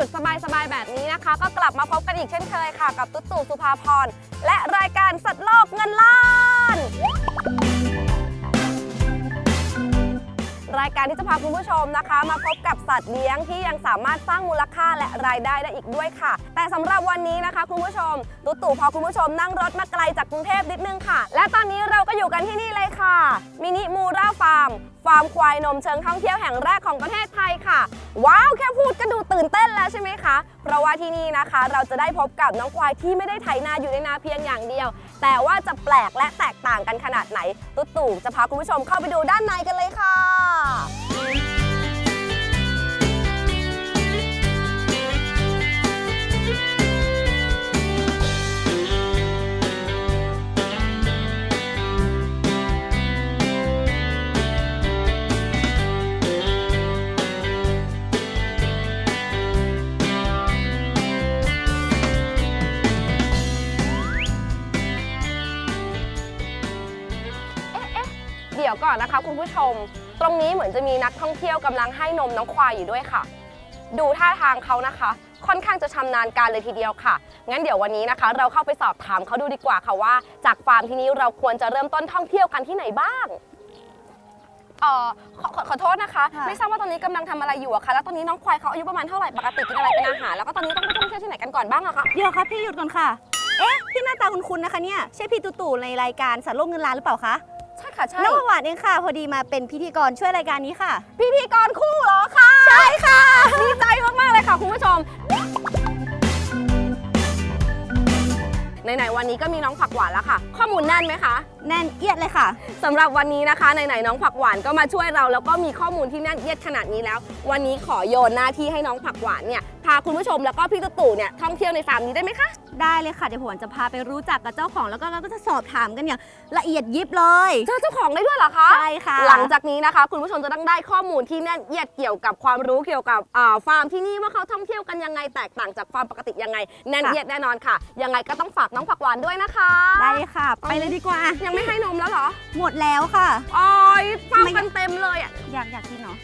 ยุดสบายๆแบบนี้นะคะ ก็กลับมาพบกันอีกเช่นเคยค่ะ กับตุ๊ตู่สุภาพรและรายการสัตว์โลกเงินล้าน รายการที่จะพาคุณผู้ชมนะคะ มาพบกับสัตว์เลี้ยงที่ยังสามารถสร้างมูลค่าและรายได้ได้อีกด้วยค่ะ แต่สำหรับวันนี้นะคะ คุณผู้ชมตุ๊ตู่พาคุณผู้ชมนั่งรถมาไกลจากกรุงเทพนิดนึงค่ะ และตอนนี้เราก็อยู่กันที่นี่เลยค่ะมินิมูราฟาร์มฟาร์มควายนมเชิงท่องเที่ยวแห่งแรกของประเทศไทยค่ะ ว้าวแค่พูดก็ดูตื่นเต้นแล้วใช่ไหมคะ เพราะว่าที่นี่นะคะ เราจะได้พบกับน้องควายที่ไม่ได้ไถนาอยู่ในนาเพียงอย่างเดียว แต่ว่าจะแปลกและแตกต่างกันขนาดไหน ตุ๊ตู่จะพาคุณผู้ชมเข้าไปดูด้านในกันเลยค่ะ ดี๋ยวก่อนนะคะคุณผู้ชม ตรงนี้เหมือนจะมีนักท่องเที่ยวกำลังให้นมน้องควายอยู่ด้วยค่ะ ดูท่าทางเขานะคะ ค่อนข้างจะชำนาญการเลยทีเดียวค่ะ งั้นเดี๋ยววันนี้นะคะ เราเข้าไปสอบถามเขาดูดีกว่าค่ะว่า จากฟาร์มที่นี้เราควรจะเริ่มต้นท่องเที่ยวกันที่ไหนบ้างเอ่อขอขอขอโทษนะคะ ค่ะ ไม่ทราบว่าตอนนี้กำลังทำอะไรอยู่อะคะแล้วตอนนี้น้องควายเขาอายุประมาณเท่าไหร่ปกติกินอะไรเป็นอาหารแล้วก็ตอนนี้ต้องไปท่องเที่ยวที่ไหนกันก่อนบ้างอะคะ เดี๋ยวครับพี่หยุดก่อนค่ะ เอ๊ะ พี่หน้าตาคุ้นๆนะคะเนี่ย ใช่พี่ตู่ตู่ในรายการสัตว์โลกเงินล้านหรือเปล่าคะ ใช่ค่ะใช่น้องหวานเองค่ะ พอดีมาเป็นพิธีกรช่วยรายการนี้ค่ะ พิธีกรคู่เหรอคะใช่ค่ะดีใจมากๆเลยค่ะคุณผู้ชมไหนๆวันนี้ก็มีน้องผักหวานแล้วค่ะ ข้อมูลแน่นไหมคะแน่นเอียดเลยค่ะสำหรับวันนี้นะคะไหนๆน้องผักหวานก็มาช่วยเรา แล้วก็มีข้อมูลที่แน่นเอียดขนาดนี้แล้ว วันนี้ขอโยนหน้าที่ให้น้องผักหวานเนี่ย พาคุณผู้ชมแล้วก็พี่ตุ๊ตู่เนี่ยท่องเที่ยวในฟาร์มนี้ได้ไหมคะ ได้เลยค่ะ เดี๋ยวผมจะพาไปรู้จักกับเจ้าของแล้วก็เราก็จะสอบถามกันอย่างละเอียดยิบเลย เจอเจ้าของได้ด้วยเหรอคะใช่ค่ะ หลังจากนี้นะคะ คุณผู้ชมจะต้องได้ข้อมูลที่แน่นเอียดเกี่ยวกับความรู้เกี่ยวกับอ่าฟาร์มที่นี่ว่าเขาท่องเที่ยวกันยังไงแตกต่างจากฟาร์มปกติยังไงแน่นเอียดแน่นอนค่ะ ยังไงก็ต้องฝากน้องผักหวานด้วยนะคะ ได้เลยค่ะ ไปเลยดีกว่า ยังไม่ให้นมแล้วเหรอ หมดแล้วค่ะโอ้ยเฝ้ากันเต็มเลยอะอยากอยากกินเนาะ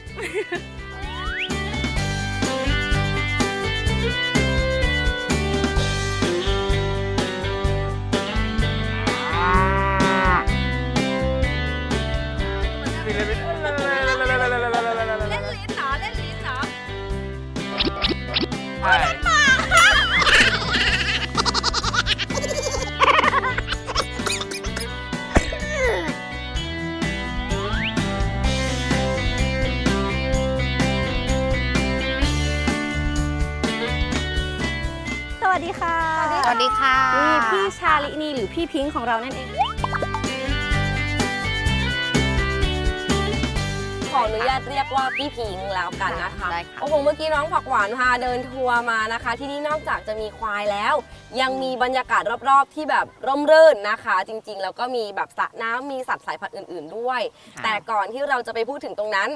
พี่พิงค์ของเรานั่นเอง ขออนุญาตเรียกว่าพี่พิงค์แล้วกันนะคะได้ค่ะ โอ้โหเมื่อกี้น้องผักหวานพาเดินทัวร์มานะคะ ที่นี่นอกจากจะมีควายแล้ว ยังมีบรรยากาศรอบๆ ที่แบบร่มรื่นนะคะ จริงๆ แล้วก็มีแบบสระน้ำมีสัตว์สายพันธุ์อื่น ๆด้วยค่ะแต่ก่อนที่เราจะไปพูดถึงตรงนั้น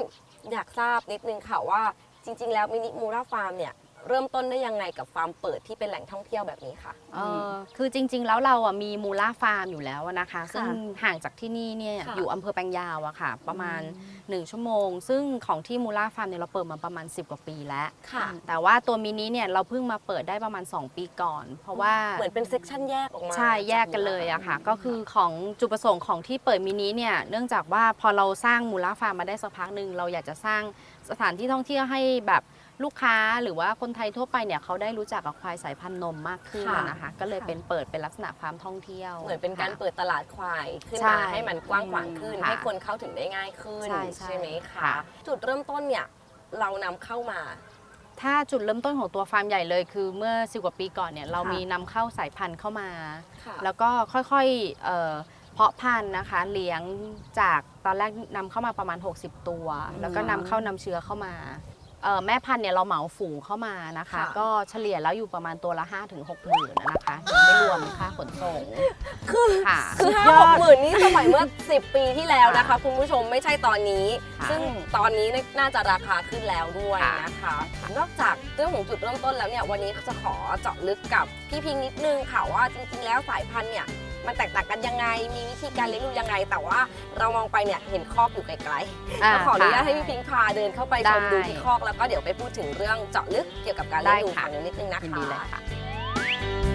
อยากทราบนิดนึงค่ะว่าจริง ๆ แล้วมินิมูราฟาร์มเนี่ย เริ่มต้นได้ยังไงกับฟาร์มเปิดที่เป็นแหล่งท่องเที่ยวแบบนี้ค่ะ เออคือจริง ๆ แล้วเราอะมีมูล่าฟาร์มอยู่แล้วอะนะคะ ซึ่งค่ะห่างจากที่นี่เนี่ยค่ะอยู่อำเภอแปลงยาวอะค่ะ ประมาณ 1 ชั่วโมง ซึ่งของที่มูล่าฟาร์มเนี่ยเราเปิดมาประมาณ 10 กว่าปีแล้ว ค่ะ แต่ว่าตัวมินิเนี่ยเราเพิ่งมาเปิดได้ประมาณ 2 ปีก่อน เพราะว่าเหมือนเป็นเซกชันแยกออกมาใช่แยกกันเลยอะค่ะ ก็คือของจุดประสงค์ของที่เปิดมินิเนี่ยเนื่องจากว่าพอเราสร้างมูล่าฟาร์มมาได้สักพักหนึ่งเราอยากจะสร้างสถานที่ท่องเที่ยวให้แบบ ลูกค้าหรือว่าคนไทยทั่วไปเนี่ยเขาได้รู้จักกับควายสายพันธุ์นมมากขึ้นค่ะนะคะ ก็เลยเป็นเปิดเป็นลักษณะฟาร์มท่องเที่ยว เหมือนเป็นการค่ะเปิดตลาดควายขึ้นใช่มาให้มันกว้างขวางขึ้น ค่ะให้คนเข้าถึงได้ง่ายขึ้นใช่ใช่ไหมคะค่ะ จุดเริ่มต้นเนี่ยเรานำเข้ามา ถ้าจุดเริ่มต้นของตัวฟาร์มใหญ่เลยคือเมื่อสิกว่าปีก่อนเนี่ยเราค่ะ มีนำเข้าสายพันธุ์เข้ามา ค่ะแล้วก็ค่อยๆเอ่อพอาะพันธุ์นะคะเลี้ยงจากตอนแรกนำเข้ามาประมาณ 60 ตัว แล้วก็นำเข้านำเชื้อเข้ามา เอ่อแม่พันธุ์เนี่ยเราเหมาฝูงเข้ามานะคะ ค่ะ ก็เฉลี่ยแล้วอยู่ประมาณตัวละ 5-6ถึงหมื่นนะคะยังไม่รวมค่าขนส่งคือค่ะ คือห้าหกหมื่นนี่สมัยเมื่อ 10 ปีที่แล้วนะคะ คุณผู้ชมไม่ใช่ตอนนี้ ค่ะซึ่งตอนนี้น่าจะราคาขึ้นแล้วด้วยค่ะ นะคะ นอกจากเรื่องของจุดเริ่มต้นแล้วเนี่ยวันนี้จะขอเจาะลึกกับพี่พิงนิดนึงค่ะว่าจริงๆแล้วสายพันธุ์เนี่ย มันแตกต่างกันยังไง มีวิธีการเลี้ยงดูยังไง แต่ว่าเรามองไปเนี่ยเห็นคอกอยู่ไกลๆาก็ขออนุญาตค่ะให้พี่พิงพาเดินเข้าไปได้ชมดูที่คอกแล้วก็เดี๋ยวไปพูดถึงเรื่องเจาะลึกเกี่ยวกับการเลี้ยงดูได้ค่ะของนิดนึงนะยินคะดีเลยค่ะต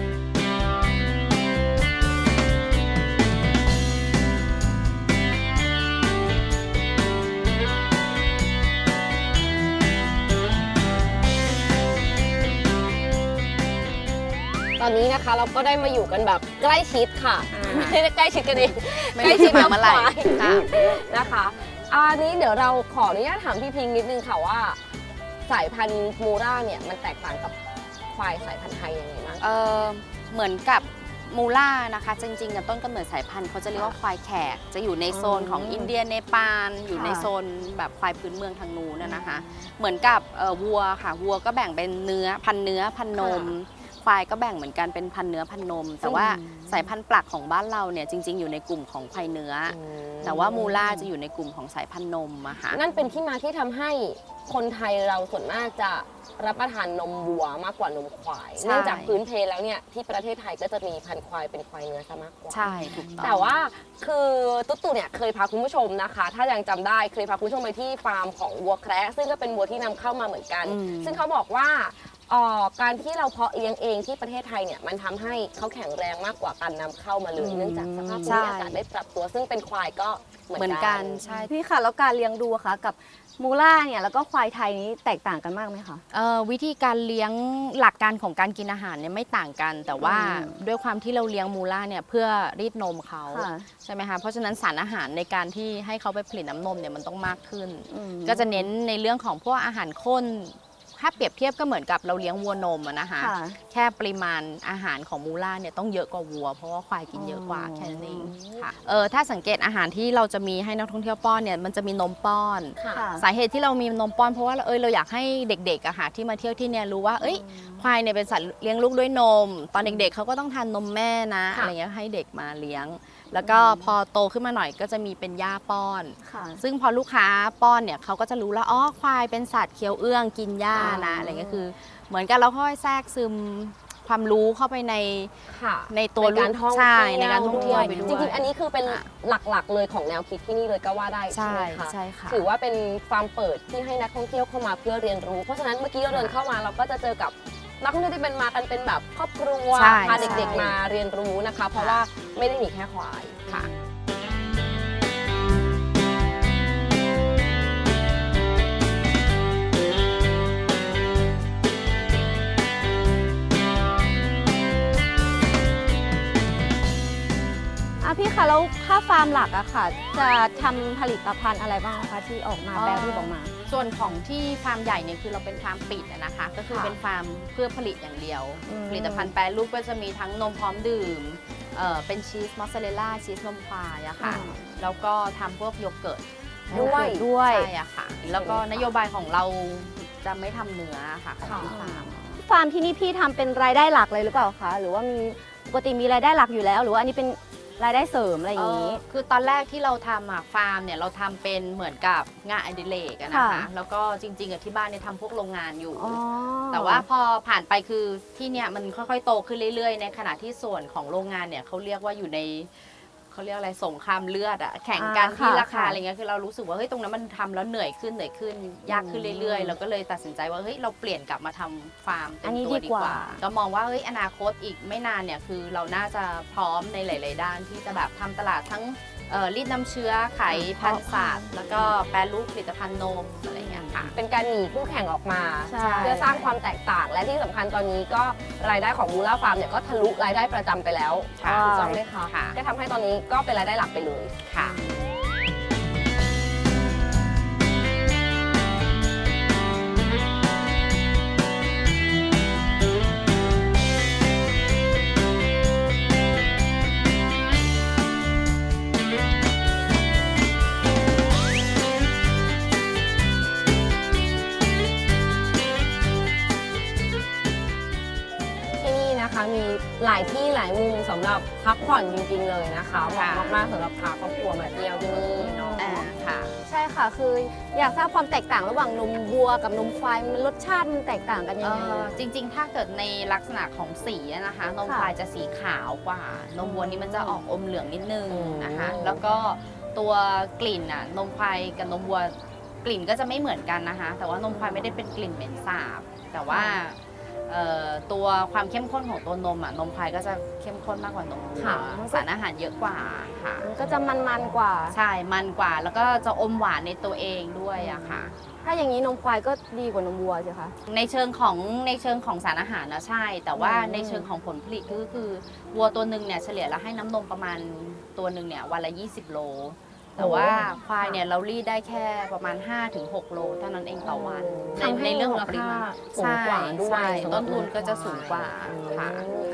อนนี้นะคะ เราก็ได้มาอยู่กันแบบใกล้ชิดค่ะอ่าไม่ได้ใกล้ชิดกันเองไม่ใกล้รู้ชิจะดมากับเมื่อไหร่ควายค่ะนะคะอันนี้เดี๋ยวเราขออนุญาตถามพี่พิงนิดนึงค่ะว่า สายพันธุ์มูราเนี่ยมันแตกต่างกับควายสายพันธุ์ไทยยังไงบ้างเออเหมือนกับมูล่านะคะ จริงๆกับต้นกำเนิดสายพันธุ์เขาจะเรียกว่าควายแขก จะอยู่ในโซนของอืมอินเดียเนปาลอยู่ในค่ะโซนแบบควายพื้นเมืองทางนู้นนะนะคะ เหมือนกับเอ่อวัวค่ะวัวก็แบ่งเป็นเนื้อพันเนื้อพันนม ควายก็แบ่งเหมือนกันเป็นพันเนื้อพันนม แต่ว่าสายพันธุ์ปลักของบ้านเราเนี่ยจริง ๆ อยู่ในกลุ่มของควายเนื้ออแต่ว่ามูล่าจะอยู่ในกลุ่มของสายพันธุ์นมอะค่ะนั่นเป็นที่มาที่ทำให้คนไทยเราส่วนมากจะรับประทานนมวัวมากกว่านมควายใช่เนื่องจากพื้นเพแล้วเนี่ยที่ประเทศไทยก็จะมีพันธุ์ควายเป็นควายเนื้อซะมากกว่า ใช่ถูกต้องแต่ว่าคือตุ๊ตู่เนี่ยเคยพาคุณผู้ชมนะคะ ถ้ายังจำได้เคยพาคุณผู้ชมไปที่ฟาร์มของวัวแคระซึ่งก็เป็นวัวที่นำเข้ามาเหมือนกัน อืม ซึ่งเขาบอกว่า เอ่อการที่เราเพาะเลี้ยงเองที่ประเทศไทยเนี่ยมันทำให้เขาแข็งแรงมากกว่าการนำเข้ามาเลยอืมเนื่องจากสภาพภูใช่มิอากาศได้ปรับตัว ซึ่งเป็นควายก็เหเหมืมืออนนกักันน ใช่พี่ค่ะแล้วการเลี้ยงดูอะคะกับมูล่าเนี่ยแล้วก็ควายไทยนี้แตกต่างกันมากไหมคะ เอ่อวิธีการเลี้ยงหลักการของการกินอาหารเนี่ยไม่ต่างกัน แต่ว่าอืม ด้วยความที่เราเลี้ยงมูล่าเนี่ยเพื่อรีดนมเขาค่ะใช่ไหมคะเพราะฉะนั้นสารอาหารในการที่ให้เขาไปผลิตน้ำนมเนี่ยมันต้องมากขึ้น อืม ก็จะเน้นในเรื่องของพวกอาหารข้น ถ้าเปรียบเทียบก็เหมือนกับเราเลี้ยงวัวนมอะนะคะ ค่ะ แค่ปริมาณอาหารของมูล่าเนี่ยต้องเยอะกว่าวัว เพราะว่าควายกินเยอะกว่าอ๋อแค่นั้นเองค่ะเออถ้าสังเกตอาหารที่เราจะมีให้นักท่องเที่ยวป้อนเนี่ยมันจะมีนมป้อน ค่ะ ค่ะ สาเหตุที่เรามีนมป้อนเพราะว่าเอยเราอยากให้เด็กๆอะค่ะที่มาเที่ยวที่เนี่ยรู้ว่าเอ้ยควายเนี่ยเป็นสัตว์เลี้ยงลูกด้วยนม ตอนเด็กๆเขาก็ต้องทานนมแม่นะค่ะ อะไรเงี้ยให้เด็กมาเลี้ยง แล้วก็พอโตขึ้นมาหน่อยก็จะมีเป็นย่าป้อน ค่ะ ซึ่งพอลูกค้าป้อนเนี่ยเขาก็จะรู้แล้วอ๋อควายเป็นสัตว์เคี้ยวเอื้องกินหญ้านะอ๋อออะไรเงี้ยคือ เหมือนกันเราค่อยแทรกซึมความรู้เข้าไปใน ค่ะในตัวในการท่องใช่เที่ยวในการท่องเที่ยวไปด้วยจริงๆ อันนี้คือเป็นค่ะหลักๆ เลยของแนวคิดที่นี่เลยก็ว่าได้ใช่ใช่ไหมคะใช่ค่ะ ถือว่าเป็นฟาร์มเปิดที่ให้นักท่องเที่ยวเข้ามาเพื่อเรียนรู้ เพราะฉะนั้นเมื่อกี้เราเดินเข้ามาเราก็จะเจอกับ นักท่องเที่ยวที่เป็นมากันเป็นแบบครอบครัวใช่พาเด็กใช่ ๆมาเรียนรู้นะคะ เพราะว่าไม่ได้มีแค่ควายค่ะ พี่คะแล้วถ้าฟาร์มหลักอะค่ะ จะทำผลิตภัณฑ์อะไรบ้างคะที่ออกมาเอ่อแปรรูปออกมา ส่วนของที่ฟาร์มใหญ่เนี่ยคือเราเป็นฟาร์มปิดอะนะคะ ก็คือค่ะเป็นฟาร์มเพื่อผลิตอย่างเดียว อืม ผลิตภัณฑ์แปรรูปก็จะมีทั้งนมพร้อมดื่มเอ่อเป็นชีสมอสซาเรลล่าชีสนมควายอะค่ะ แล้วก็ทำพวกโยเกิร์ตด้วย ด้วย ใช่อะค่ะ แล้วก็นโยบายของเราจะไม่ทำเนื้อค่ะของที่ฟาร์ม ฟาร์มที่นี่พี่ทำเป็นรายได้หลักเลยหรือเปล่าคะหรือว่ามีปกติมีรายได้หลักอยู่แล้ว หรือว่าอันนี้เป็น รายได้เสริมอะไรอย่างนี้ เอ่อคือตอนแรกที่เราทำอะฟาร์มเนี่ยเราทำเป็นเหมือนกับงานอดิเรกอะนะคะ ค่ะ แล้วก็จริงๆอะที่บ้านเนี่ยทำพวกโรงงานอยู่ อ๋อ แต่ว่าพอผ่านไปคือที่เนี่ยมันค่อยๆ โตขึ้นเรื่อยๆ ในขณะที่ส่วนของโรงงานเนี่ยเขาเรียกว่าอยู่ใน เขาเรียกอะไรสงครามเลือดอะแข่งกันอ่าที่ค่ะราคาค่ะ อะไรเงี้ยคือเรารู้สึกว่าเฮ้ยตรงนั้นมันทำแล้วเหนื่อยขึ้นเหนื่อยขึ้น ยากขึ้นเรื่อยๆ เราก็เลยตัดสินใจว่าเฮ้ยเราเปลี่ยนกลับมาทำฟาร์มเต็อัมนนี้ตัวดีดีกกว่า ว่า ก็มองว่าเฮ้ยอนาคตอีกไม่นานเนี่ยคือเราน่าจะพร้อมในหลาย ๆ ด้านที่จะแบบทำตลาดทั้งเอ่อรีดน้ำเชื้อขายพันธุ์สัตว์แล้วก็แปรรูปผลิตภัณฑ์นมอะไรเงี้ย ค่ะ เป็นการหนีคู่แข่งออกมา ใช่ เพื่อสร้างความแตกต่างและที่สำคัญตอนนี้ก็รายได้ของมูล่าฟาร์มเนี่ยก็ทะลุรายได้ประจำไปแล้วค่ะถูกต้องไหมคะค่ะ ก็ทำให้ตอนนี้ก็เป็นรายได้หลักไปเลย ค่ะายที่หลายมุมสำหรับพักผ่อนจริงๆเลยนะคะเหมาะค่ะมากๆสำหรับพาครอบครัวมาเที่ยวที่นี่เนาะอ่าค่ะ ใช่ค่ะ คืออยากทราบความแตกต่างระหว่างนมวัวกับนมควายมันรสชาติมันแตกต่างกันยังไง เอ่อจริงๆ ถ้าเกิดในลักษณะของสีอะนะคะ นมค่ะควายจะสีขาวกว่า นมวัวนี่มันจะออกอมเหลืองนิดนึงนะคะ อืม แล้วก็ตัวกลิ่นอะ นมควายกับนมวัวกลิ่นก็จะไม่เหมือนกันนะคะ แต่ว่านมควายไม่ได้เป็นกลิ่นเหม็นสาบ แต่ว่าเอ่อ ตัวความเข้มข้นของตัวนมอะนมควายก็จะเข้มข้นมากกว่านมวัวค่ะสารอาหารเยอะกว่าค่ะ มันก็จะมันๆกว่า ใช่มันกว่าแล้วก็จะอมหวานในตัวเองด้วยอะค่ะ ถ้าอย่างนี้นมควายก็ดีกว่านมวัวใช่คะ ในเชิงของในเชิงของสารอาหารนะใช่ แต่ว่าอืม ในเชิงของผลผลิตก็คือวัวตัวหนึ่งเนี่ยเฉลี่ยแล้วให้น้ำนมประมาณตัวหนึ่งเนี่ยวันละ 20 โล แต่ว่าควายเนี่ยเรารีดได้แค่ประมาณ 5-6 โลเท่านั้นเองต่อวันในทำให้ในเรื่องของปริมาณมูลค่าสูงกว่าด้วยใช่สำหรับต้นทุนก็จะสูงกว่าค่ะ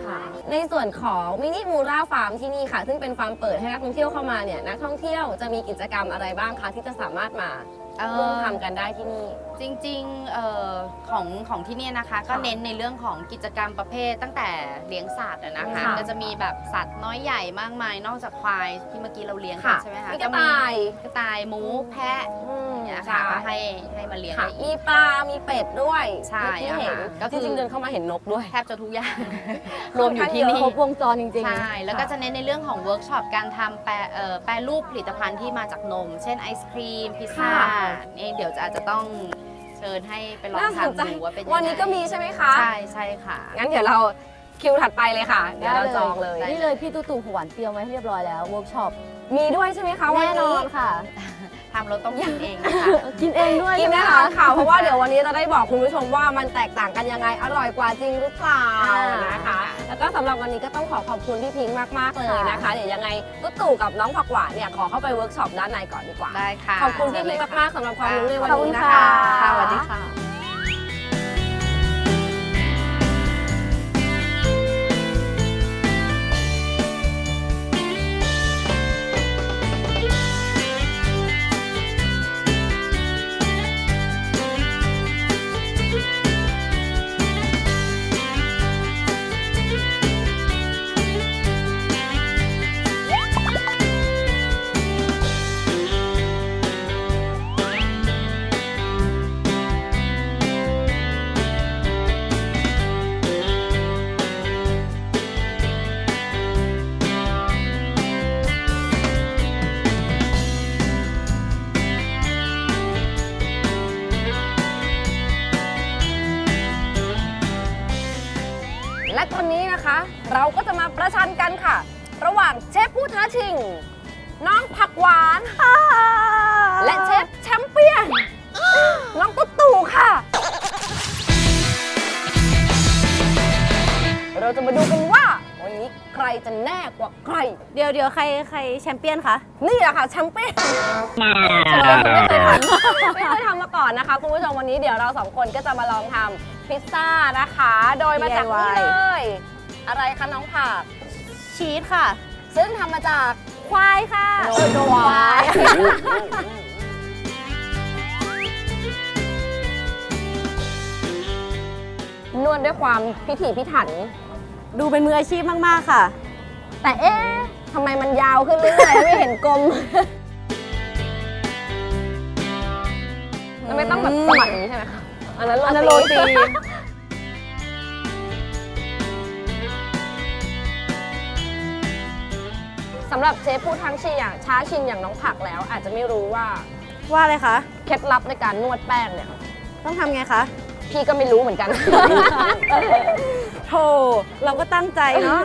ค่ะ ในส่วนของมินิมูราฟาร์มที่นี่ค่ะ ซึ่งเป็นฟาร์มเปิดให้นักท่องเที่ยวเข้ามาเนี่ยนักท่องเที่ยวจะมีกิจกรรมอะไรบ้างคะที่จะสามารถมา เอ่อ ร่วมทำกันได้ที่นี่ จริงๆเอ่อของของที่เนี่ยนะคะ ก็ค่ะเน้นในเรื่องของกิจกรรมประเภทตั้งแต่เลี้ยงสัตว์อะนะคะ ค่ะ ก็จะมีแบบสัตว์น้อยใหญ่มากมาย นอกจากควายที่เมื่อกี้เราเลี้ยงกัค่ะนใช่ไหมคะมีกระต่ายกระต่ายหมูแพะ อืม เนี่ยใช่ค่ะก็ให้ให้มาเลี้ยงค่ะได้มีอีกปลา มีเป็ดด้วยใช่ที่เห็นค่ะก็ก็คือจริงๆเดินเข้ามาเห็นนกด้วย แทบจะทุกอย่าง รวมอยู่ที่ค่อนข้างเยนี่อะครบวงจรจริงๆใช่ แล้วก็จะเน้นในเรื่องของเวิร์กช็อปการทำแปรเอ่อแปรรูปผลิตภัณฑ์ที่มาจากนม เช่นไอศครีม พิซซ่า ค่ะ นี่เดี๋ยวจะอาจจะต้องเชิญให้ไปลองน่าสนใจทำดูว่าเป็นยังไงวันนี้ก็มีใช่ไหมคะ ใช่ใช่ค่ะ งั้นเดี๋ยวเราคิวถัดไปเลยค่ะ เดี๋ยวเราจองเลย ได้ นี่เลยพี่ตู่ตู่หวานเตรียมไว้ให้เรียบร้อยแล้วเวิร์กช็อปมีด้วยใช่ไหมคะวันแน่นนี้อนค่ะ ทำเราต้องกินเองนะคะกินเองด้วยกินใช่ไหมแน่นคะอนค่ะเพราะว่าเดี๋ยววันนี้จะได้บอกคุณผู้ชมว่ามันแตกต่างกันยังไงอร่อยกว่าจริงหรือเปล่าอ่านนะคะ แล้วก็สำหรับวันนี้ก็ต้องขอขอบคุณพี่พิงค์มากๆเลยนะคะ เดี๋ยวยังไงตุ๊ตู่กับน้องผักหวานเนี่ยขอเข้าไปเวิร์กช็อปด้านในก่อนดีกว่าได้ค่ะขอบคุณพี่พิงค์มากๆสำหรับความรู้ในวันขอบคุนี้ณนะค่ะคะค่ะสวัสดีค่ะ และตอนนี้นะคะ เราก็จะมาประชันกันค่ะ ระหว่างเชฟผู้ท้าชิง น้องผักหวานค่ะและเชฟแชมเปี้ยน น้องตุ๊ตู่ค่ะ เราจะมาดูกันว่า วันนี้ใครจะแน่กว่าใคร เดี๋ยวเดี๋ยวใครใครแชมเปี้ยนคะ นี่แหละค่ะแชมเปี้ยนเชิญไม่เคยทำไม่เคยทำมาก่อนนะคะคุณผู้ชมวันนี้เดี๋ยวเราสองคนก็จะมาลองทำพิซซ่านะคะ โดยมาจากนี่ DIY เลย อะไรคะน้องผักชีสค่ะ ซึ่งทำมาจากควายค่ะนเออมนมควาควายยนวดด้วยความพิถีพิถัน ดูเป็นมืออาชีพมาก ๆ ค่ะ แต่เอ๊ะทำไมมันยาวขึ้นเรื่อยๆไม่เห็นกลมมันไม่ต้องแบบสมัดอย่างนี้ใช่ไหมคะอันนั้นโรอันนั้นโรตี สำหรับเชฟผู้ทั้งชีอย่างช้าชินอย่างน้องผักแล้ว อาจจะไม่รู้ว่าว่าอะไรคะ เคล็ดลับในการนวดแป้งเนี่ย ต้องทำไงคะ พี่ก็ไม่รู้เหมือนกันโธ่ เราก็ตั้งใจเนาะ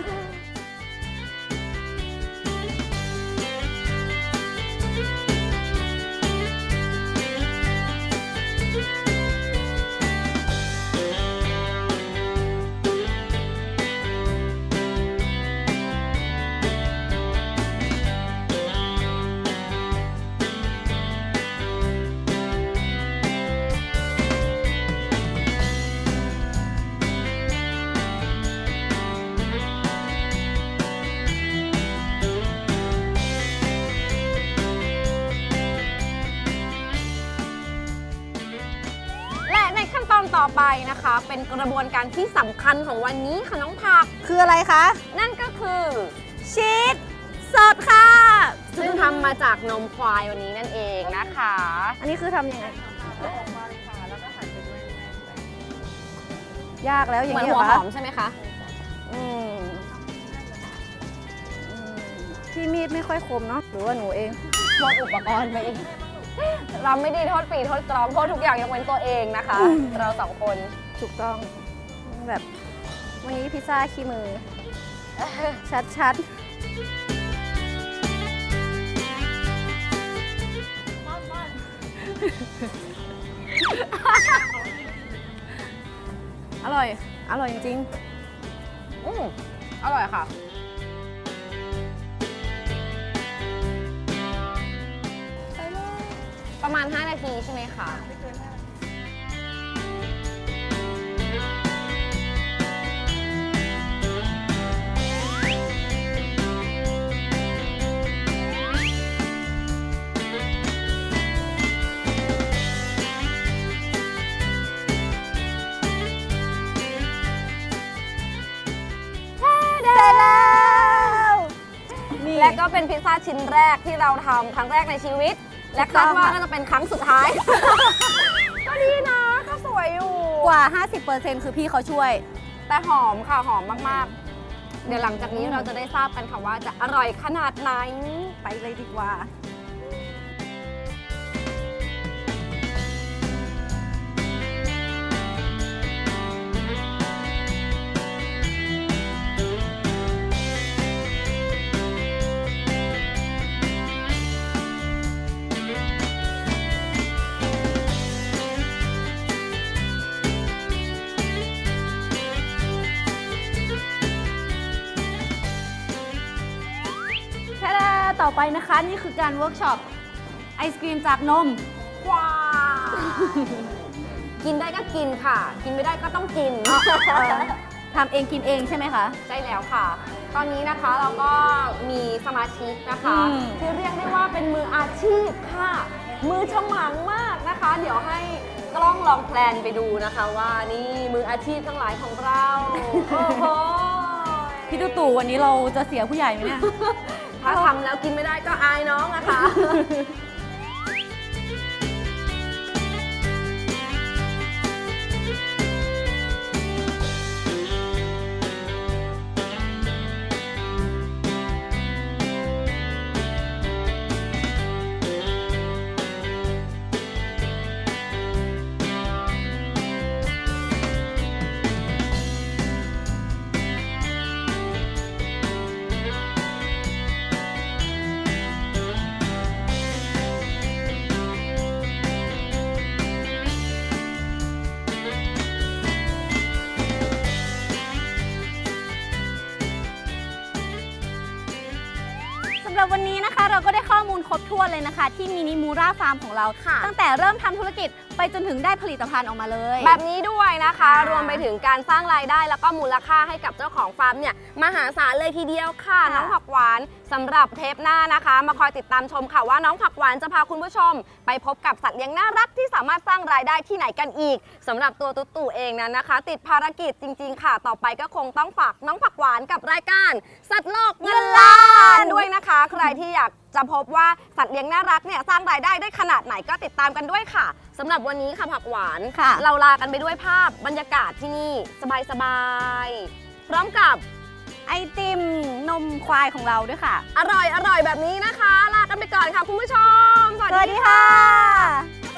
ไปนะคะ เป็นกระบวนการที่สำคัญของวันนี้ค่ะน้องผัก คืออะไรคะ นั่นก็คือชีสสดค่ะ ซึ่งทำมาจากนมควายวันนี้นั่นเองนะคะ อันนี้คือทำยังไงยากแล้วอย่างเหมือนนี้หัวเหรหออคะมใช่ไหมคะอืมอืมพี่มีดไม่ค่อยคมเนาะหรือว่าหนูเองโทษอุปกรณ์ไปเอง เราไม่ได้โทษปีโทษกรองโทษทุกอย่างยกเว้นตัวเองนะคะ เราสองคน ถูกต้องแบบ วันนี้พิซซ่าขี้มือ ชัดๆ อร่อย อร่อยจริงอืมอร่อยค่ะ ประมาณ 5 นาทีใช่ไหมคะๆเสร็จแล้วนี่และก็เป็นพิซซ่าชิ้นแรกที่เราทำครั้งแรกในชีวิต และถูกต้คาอดงว่าค่ะน่าจะเป็นครั้งสุดท้าย ก็ดีนะก็สวยอยู่ กว่า 50%คือพี่เขาช่วย แต่หอมค่ะหอมมากๆ เดี๋ยวหลังจากนี้เราจะได้ทราบกันค่ะว่าจะอร่อยขนาดไหน ไปเลยดีกว่า ไปนะคะ นี่คือการเวิร์กช็อปไอศกรีมจากนม ว้าว กินได้ก็กินค่ะ กินไม่ได้ก็ต้องกินเออทำเองกินเองใช่ไหมคะใช่แล้วค่ะ ตอนนี้นะคะเราก็มีสมาชิกนะคะ อืม ที่เรียกได้ว่าเป็นมืออาชีพค่ะ มือฉมังมากนะคะ เดี๋ยวให้กล้องลองแพลนไปดูนะคะว่านี่มืออาชีพทั้งหลายของเรา โอ้โหพี่ตู่ตู่วันนี้เราจะเสียผู้ใหญ่ไหมเนี่ย ถ้าทำแล้วกินไม่ได้ก็อายน้องนะคะ ลครบถ้วนเลยนะคะ ที่มินิมูราฟาร์มของเรา ค่ะ ตั้งแต่เริ่มทำธุรกิจไปจนถึงได้ผลิตภัณฑ์ออกมาเลย แบบนี้ด้วยนะคะ ค่ะ รวมไปถึงการสร้างรายได้แล้วก็มูลค่าให้กับเจ้าของฟาร์มเนี่ย มหาศาลเลยทีเดียวค่ะค่ะน้องผักหวานสำหรับเทปหน้านะคะ มาคอยติดตามชมค่ะว่าน้องผักหวานจะพาคุณผู้ชม ไปพบกับสัตว์เลี้ยงน่ารักที่สามารถสร้างรายได้ที่ไหนกันอีกสำหรับตัวตุ๊ตู่เองนั้นนะคะ ติดภารกิจจริง ๆ ค่ะ ต่อไปก็คงต้องฝากน้องผักหวานกับรายการ สัตว์โลกเงินล้านด้วยนะคะ ใครที่อยากจะพบว่าสัตว์เลี้ยงน่ารักเนี่ยสร้างรายได้ได้ขนาดไหนก็ติดตามกันด้วยค่ะสำหรับวันนี้ค่ะผักหวานค่ะเราลากันไปด้วยภาพบรรยากาศที่นี่ สบายๆพร้อมกับ ไอติมนมควายของเราด้วยค่ะ อร่อยอร่อยแบบนี้นะคะ ลากันไปก่อนค่ะคุณผู้ชม สวัสสวัสดีดีค่ะค่ะ